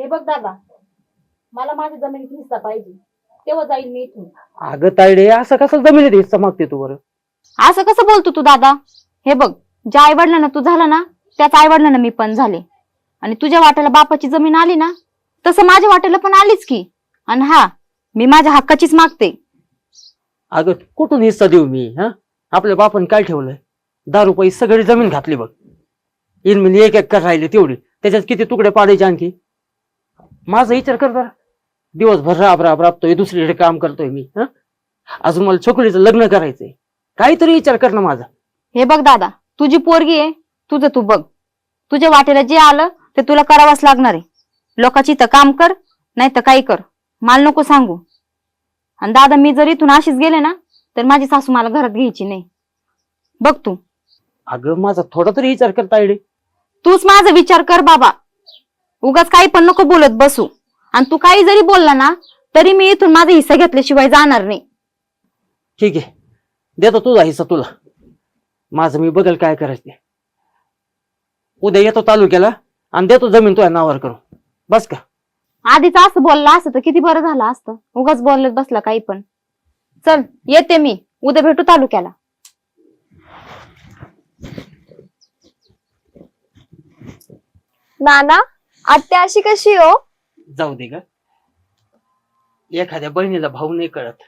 हे बघ दादा मला माझ्या जमिनीत हिस्सा पाहिजे तेव्हा जाईल मी इथून. अगं तायडे असं कसं जमिनीत हिस्सा मागते तू बरं? असं कसं बोलतो तू दादा? हे बघ ज्या आई वडिलांना तू झाला ना त्याच आई वडिलांना मी पण झाले. आणि तुझ्या वाट्याला बापाची जमीन आली ना तसं माझ्या वाट्याला पण आलीच की. आणि हा मी माझ्या हक्काचीच मागते. अगं कुठून हिस्सा देऊ मी हा? आपल्या बापान काय ठेवलंय? दारू पैसे सगळी जमीन घातली बघ. इनमिनी एक एक कर राहिले तेवढी. त्याच्यात किती तुकडे पाडायचे आणखी? माझा विचार कर जरा. दिवसभर राब राब राबतोय दुसरीकडे काम करतोय मी हा? अजून मला छोकरीचं लग्न करायचंय. काहीतरी विचार कर ना माझा. हे बघ दादा तुझी पोरगी आहे तुझं तू बघ. तुझ्या वाटेला जे आलं ते तुला करावंच लागणार आहे. लोकांची तर काम कर नाही तर काही कर. मला नको सांगू. आणि दादा मी जर इथून अशीच गेले ना तर माझी सासू मला घरात घ्यायची नाही. बघ तू. अगं माझा थोडा तरी विचार कर तायडे तूच माझा विचार कर बाबा. उगाच काही पण नको बोलत बसू. आणि तू काही जरी बोलला ना तरी मी इथून माझा हिस्सा घेतल्याशिवाय जाणार नाही. ठीक आहे. देतो तुझा हिस्सा तुला. माझं मी बघल काय करायचं ते उद्या येतो तालुक्याला आणि देतो जमीन तुझ्या नावावर करू बस का? आधीच असं बोलला असतं तर किती बरं झालं असतं. उगाच बोलत बसला काही पण. चल येते मी. उद्या भेटू तालुक्याला. नाना? आत्या अशी कशी हो? जाऊ दे ग. एखाद्या बहिणीला भाऊ नाही कळत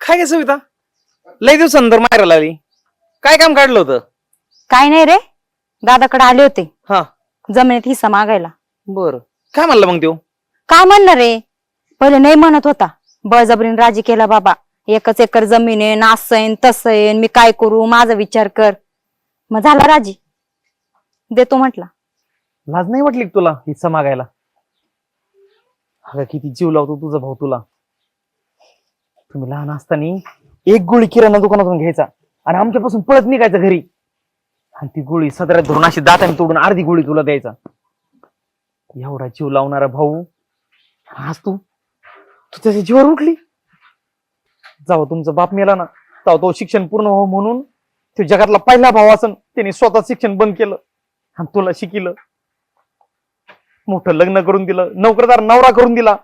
काय काय सविता? लय दिवसानंतर मारायला आली. काय काम काढलं होतं? काय नाही रे. दादाकडे आले होते. हा. जमिनीत हिस्सा मागायला. बर. काय म्हणलं मग त्यो? काय म्हणणार रे? पहिले नाही म्हणत होता. बळजबरीने राजी केला बाबा. एकच एकर जमीन आहे नासयन तसं येईन मी काय करू? माझा विचार कर. मग झाला राजी. देतो म्हटला. लाज नाही वाटली का तुला हिस्सा मागायला? अगं किती जीव लावतो तुझा भाऊ तुला. तुम्ही लहान असताना एक गोळी किराणा दुकानातून घ्यायचा आणि आमच्यापासून पळत निघायचं घरी. आणि ती गोळी सदऱ्यात धरून अशी दाताने तोडून अर्धी गोळी तुला द्यायचा. एवढा जीव लावणारा भाऊ आज तू तू त्याच्या जीवावर उठली? जावं तुमचा बाप मेला ना. तेव्हा तो शिक्षण पूर्ण हो म्हणून तो जगातला पहिला भाव असन त्याने स्वतः शिक्षण बंद केलं आणि तुला शिकिलं. मोठं लग्न करून दिलं नोकरदार नवरा करून दिला.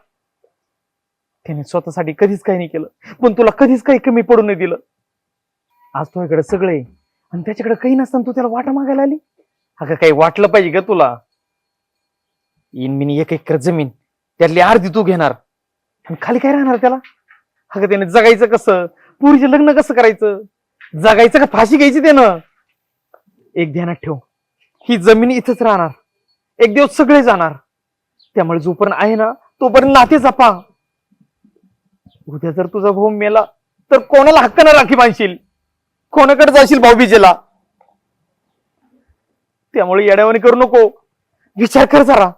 त्याने स्वतःसाठी कधीच काही नाही केलं पण तुला कधीच काही कमी पडू नाही दिलं. आज तुझ्याकडे सगळे आणि त्याच्याकडे काही नसताना तू त्याला वाटा मागायला आली? अगं काही वाटलं पाहिजे ग तुला. इन मिनी एक एकर जमीन त्यातली अर्धी तू घेणार. आणि खाली काय राहणार त्याला? अगं त्याने जगायचं कसं? पुरीचे लग्न कसं करायचं? जगायचं का? फाशी घ्यायची त्यानं? एक ध्यानात ठेव. ही जमीन इथंच राहणार. एक दिवस सगळे जाणार. त्यामुळे जोपर्यंत आहे ना तोपर्यंत नाते जपा. उद्या जर तुझा भाऊ मेला तर कोणाला हक्क ना राखी बांधशील? कोणाकडे जाशील भाऊबीजेला त्यामुळे येड्यावानी करू नको. विचार कर जरा.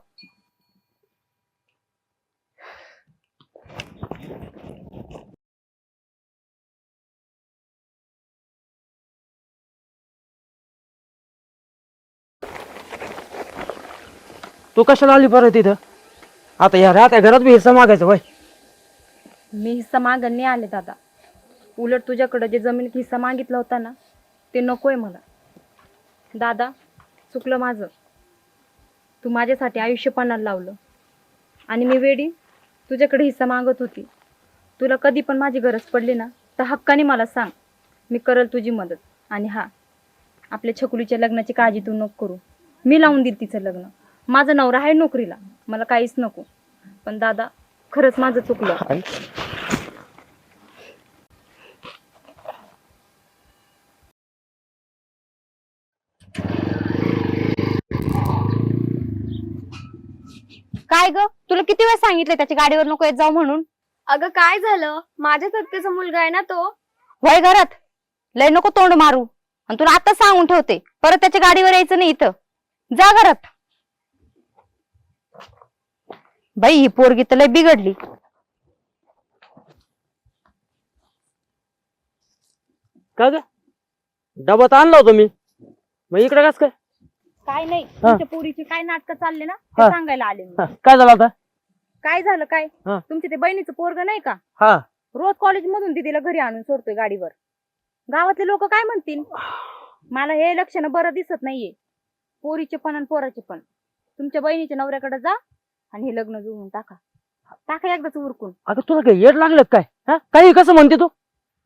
तू कशाला आली परत तिथं आता या राहत्या घरात बी हिस्सा मागायचं वय. मी हिस्सा मागण नाही आले दादा. उलट तुझ्याकडं जे जमिनीत हिस्सा मागितला होता ना ते नकोय मला. दादा चुकलं माझं. तू माझ्यासाठी आयुष्य पणाला लावलं. आणि मी वेडी तुझ्याकडे हिस्सा मागत होती. तुला कधी पण माझी गरज पडली ना तर हक्काने मला सांग. मी करल तुझी मदत. आणि हा आपल्या छकुलीच्या लग्नाची काळजी तू नको करू. मी लावून देईल तिचं लग्न. माझा नवरा आहे नोकरीला. मला काहीच नको. पण दादा खरंच माझं चुकलं. काय ग? तुला किती वेळ सांगितलं त्याच्या गाडीवर नको येत जाऊ म्हणून? अगं काय झालं? माझ्या सत्तेचा मुलगा आहे ना तो? वय घरात? लय नको तोंड मारू. आणि तुला आता सांगून ठेवते. परत त्याच्या गाडीवर यायचं नाही इथं. जा घरात. बाई ही पोरगी तर लय बिघडली. का ग? डबा तर आणला होता मी. मग इकडे कस काय? काय नाही तुमच्या पोरीची काय नाटक चालले ना हा. सांगायला आले हा, काय झालं आता? काय झालं काय? हा. तुमच्या ते बहिणीचं पोरग नाही का? हा. रोज कॉलेज मधून तिला घरी आणून सोडतोय गाडीवर. गावातले लोक काय म्हणतील? मला हे लक्षण बरं दिसत नाहीये. पोरीचे पण आणि पोराचे पण. तुमच्या बहिणीच्या नवऱ्याकडे जा आणि हे लग्न जुळवून टाका. टाका एकदाच उरकून. अगं तुला काय येड लागलं काय? हा? काही कसं म्हणते तू?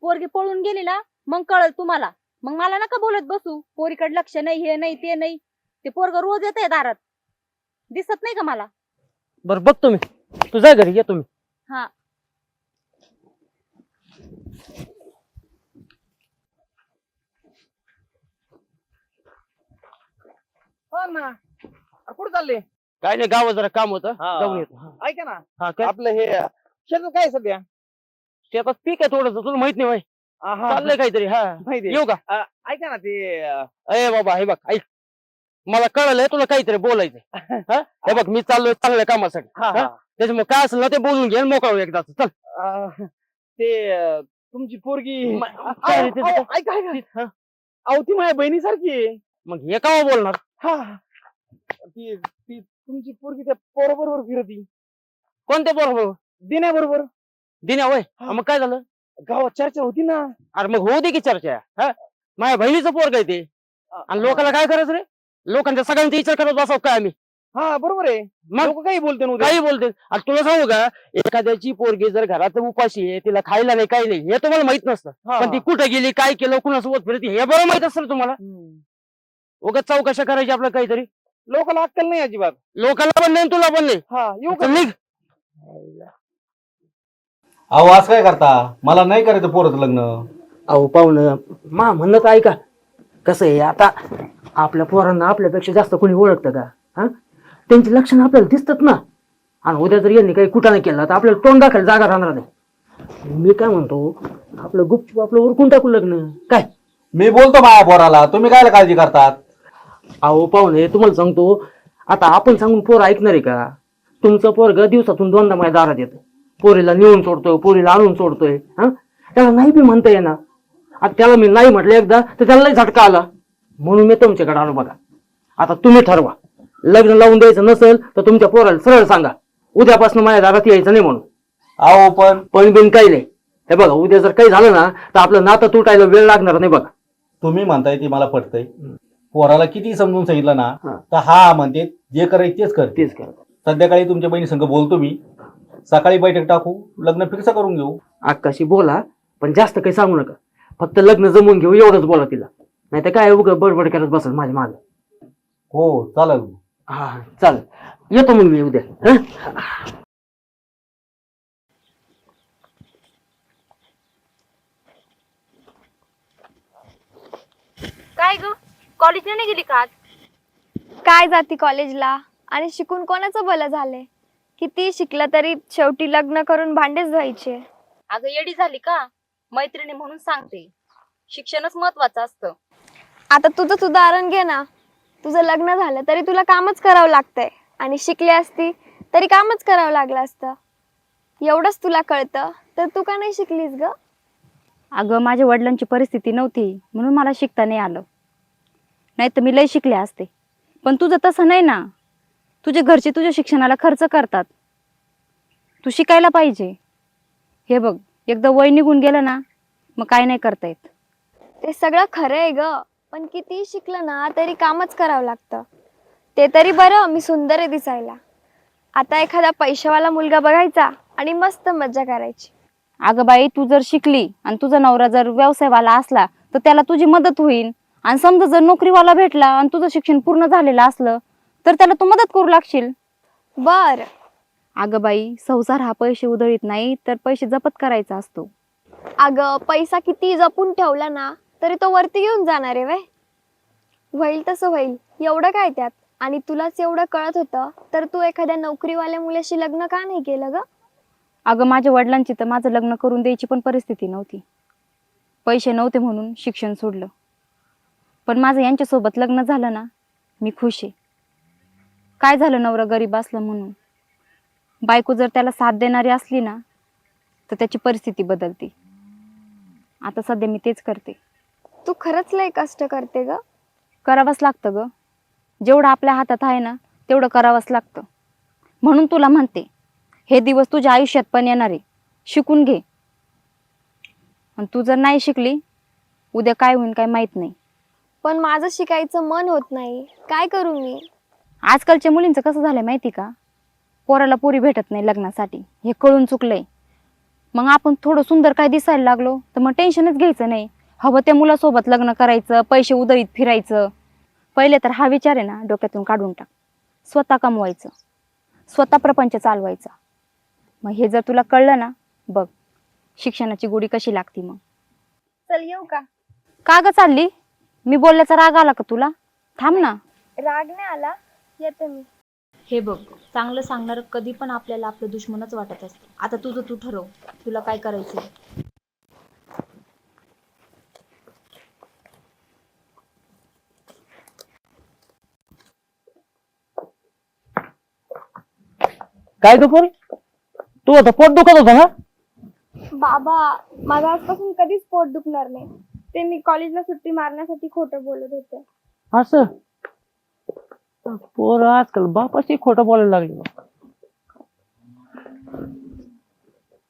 पोरगी पळून गेली ना मग कळल तुम्हाला. मग मला नका बोलत बसू. पोरीकडे लक्ष नाही हे नाही ते नाही. ते पोरग रोज येत दारात. दिसत नाही का मला? बरं बघतो मी तू जाय घरी येतो मी हा. हो ना. कुठं चालले? काय नाही गावात जरा काम होतं. हा. जाऊन येतो. हा. ऐका ना. हा काय? आपलं हे शेतात काय आहे सध्या? शेतात पीक आहे थोडस तुला माहीत नाही होय. चाललंय काहीतरी हा. माहिती आहे. येऊ का? अ, ऐका ना ते अ, अरे बाबा हे बघ ऐक. मला कळलंय तुला काहीतरी बोलायचंय. हा? हे बघ मी चाललोय चांगल्या कामासाठी. हा. त्याच्यामुळे काय असेल ना ते बोलून घे मोकळा होऊ एकदाच चल. अ, ते अ, तुमची पोरगी म- काय रे ते- अहो, ऐका ऐका. हा? अहो ती माझ्या बहिणीसारखी आहे. मग हे का बोलणार? हा. ती तुमची पोरगी त्या पोराबरोबर फिरती. कोणत्या बरोबर दिण्याबरोबर. दिन्या होय? हा. मग काय झालं? गावात चर्चा होती ना. अरे मग होऊ दे की चर्चा. हा? माझ्या बहिणीचं पोरग आहे ते. आणि लोकांना काय करायचं रे? लोकांच्या सगळ्यांचा विचार करत बसाव काय आम्ही? हा बरोबर आहे. मग? लोक काही बोलते ना उद्या. काही बोलते. आणि तुला सांगू का? एखाद्याची पोरगी जर घरात उपाशी आहे तिला खायला नाही काही नाही हे तुम्हाला माहीत नसतं. हा. पण ती कुठे गेली काय केलं कुणासोबत फिरती हे बरं माहीत असेल तुम्हाला? हम्म. उगाच चौकशा करायची आपलं काहीतरी. लोकांना अक्कल नाही अजिबात. लोकांना पण नाही तुला पण नाही. हा येऊ का? चल निघ. अहो असं काय करता? मला नाही करायचं पोराचं लग्न. अहो पाहुणं मा म्हणणं तर ऐका. कसं आहे आता आपल्या पोरांना आपल्यापेक्षा जास्त कोणी ओळखतं का? हा? त्यांची लक्षणं आपल्याला दिसतात ना. आणि उद्या जर यांनी काही कुठं नाही केला तर आपल्याला तोंड दाखवायला जागा राहणार नाही. मी काय म्हणतो आपलं गुपचूप आपलं उरकून टाकू लग्न. काय? मी बोलतो माझ्या पोराला. तुम्ही काय काळजी करतात? अहो पाहुणे तुम्हाला सांगतो आता आपण सांगून पोर ऐकणार आहे का? तुमचं पोरग दिवसातून दोनदा माझ्या दारात येतं. पोरीला नेऊन सोडतोय पोरीला आणून सोडतोय हा? त्याला नाही बी म्हणता येणार. आता त्याला मी नाही म्हटलं एकदा तर त्याला लई झटका आला. म्हणून मी तुमच्याकडे आलो बघा. आता तुम्ही ठरवा. लग्न लावून द्यायचं नसेल तर तुमच्या पोराला सरळ सांगा. उद्यापासून माझ्या दारात यायचं नाही म्हणून. अहो पण पण बिन काही नाही. हे बघा उद्या जर काही झालं ना तर आपलं नातं तुटायला वेळ लागणार नाही बघा. तुम्ही म्हणताय ते मला पटतंय. पोराला किती समजून सांगितलं ना हा. तर हा म्हणते जे करायचं तेच करते. तेच करा संध्याकाळी तुमच्या बहिणी संघ बोलतो मी. सकाळी बैठक टाकू लग्न फिक्स करून घेऊ. आकाशी बोला पण जास्त काही सांगू नका. फक्त लग्न जमवून घेऊ एवढंच बोला तिला. नाही तर काय उगं बडबड करत बसल माझ्या माग. हो चालेल. हा चालेल. येतो मग मी उद्या. हं? काय ग कॉलेजला नाही गेली का आज? काय जाती कॉलेजला? आणि शिकून कोणाचं भलं झालंय? किती शिकलं तरी शेवटी लग्न करून भांडेच धुवायचे. अगं येडी झाली का? मैत्रिणी म्हणून सांगते. शिक्षणच महत्वाचं असतं. आता तुझंच उदाहरण घे ना. तुझं लग्न झालं तरी तुला कामच करावं लागतंय. आणि शिकली असती तरी कामच करावं लागलं असतं. एवढंच तुला कळतं तर तू का नाही शिकलीस ग? अगं माझ्या वडिलांची परिस्थिती नव्हती म्हणून मला शिकता नाही आलं. नाही तर मी लय शिकले असते. पण तुझं तसं नाही ना. तुझे घरचे तुझ्या शिक्षणाला खर्च करतात. तू शिकायला पाहिजे. हे बघ एकदा वय निघून गेलं ना मग काय नाही करता येत. ते सगळं खरं आहे ग. पण किती शिकलं ना तरी कामच करावं लागतं. ते तरी बरं मी सुंदर आहे दिसायला. आता एखादा पैशावाला मुलगा बघायचा आणि मस्त मज्जा करायची. अगं बाई तू जर शिकली आणि तुझा नवरा जर व्यवसायवाला असला तर त्याला तुझी मदत होईल. आणि समजा जर नोकरीवाला भेटला आणि तुझं शिक्षण पूर्ण झालेलं असलं तर त्याला तू मदत करू लागशील. बर. अगं बाई संसार हा पैसे उधळीत नाही तर पैसे जपत करायचा असतो. अगं पैसा किती जपून ठेवला ना तरी तो वरती घेऊन जाणार आहे वय होईल तसं होईल एवढं काय त्यात? आणि तुलाच एवढं कळत होतं तर तू एखाद्या नोकरीवाल्या मुलाशी लग्न का नाही केलं ग? अगं माझ्या वडिलांची तर माझं लग्न करून द्यायची पण परिस्थिती नव्हती. पैसे नव्हते म्हणून शिक्षण सोडलं. पण माझं यांच्यासोबत लग्न झालं ना मी खुश आहे. काय झालं नवरा गरीब असलं म्हणून? बायको जर त्याला साथ देणारी असली ना तर त्याची परिस्थिती बदलते. आता सध्या मी तेच करते. तू खरंच लय कष्ट करते ग. करावंच लागतं ग. जेवढं आपल्या हातात आहे ना तेवढं करावंच लागतं. म्हणून तुला म्हणते हे दिवस तुझ्या आयुष्यात पण येणार आहे. शिकून घे. आणि तू जर नाही शिकली उद्या काय होईल काय माहीत नाही. पण माझं शिकायचं मन होत नाही. काय करू मी? आजकालच्या मुलींचं कसं झालंय माहिती का? पोराला पोरी भेटत नाही लग्नासाठी. हे कळून चुकलंय. मग आपण थोडं सुंदर काय दिसायला लागलो तर मग टेन्शनच घ्यायचं नाही. हवं त्या मुलासोबत लग्न करायचं पैसे उधळीत फिरायचं. पहिले तर हा विचार आहे ना डोक्यातून काढून टाक. स्वतः कमवायचं. स्वतः प्रपंच चालवायचा. मग हे जर तुला कळलं ना बघ. शिक्षणाची गोडी कशी लागती मग? चल येऊ का? का ग चालली? मी बोलल्याचा राग आला का तुला? थांब ना. राग नाही आला. येते मी. हे बघ चांगलं सांगणार कधी पण आपल्याला आपलं दुश्मनच वाटत असतं. आता तुझं तू ठरव तुला काय करायचं काय ग पोरी? तू आता पोट दुखत होता ना? बाबा माझं आजपासून कधीच पोट दुखणार नाही. ते मी कॉलेजला सुट्टी मारण्यासाठी खोटं बोलत होते. असं? पोर आजकाल बापाशी खोटं बोलायला लागले.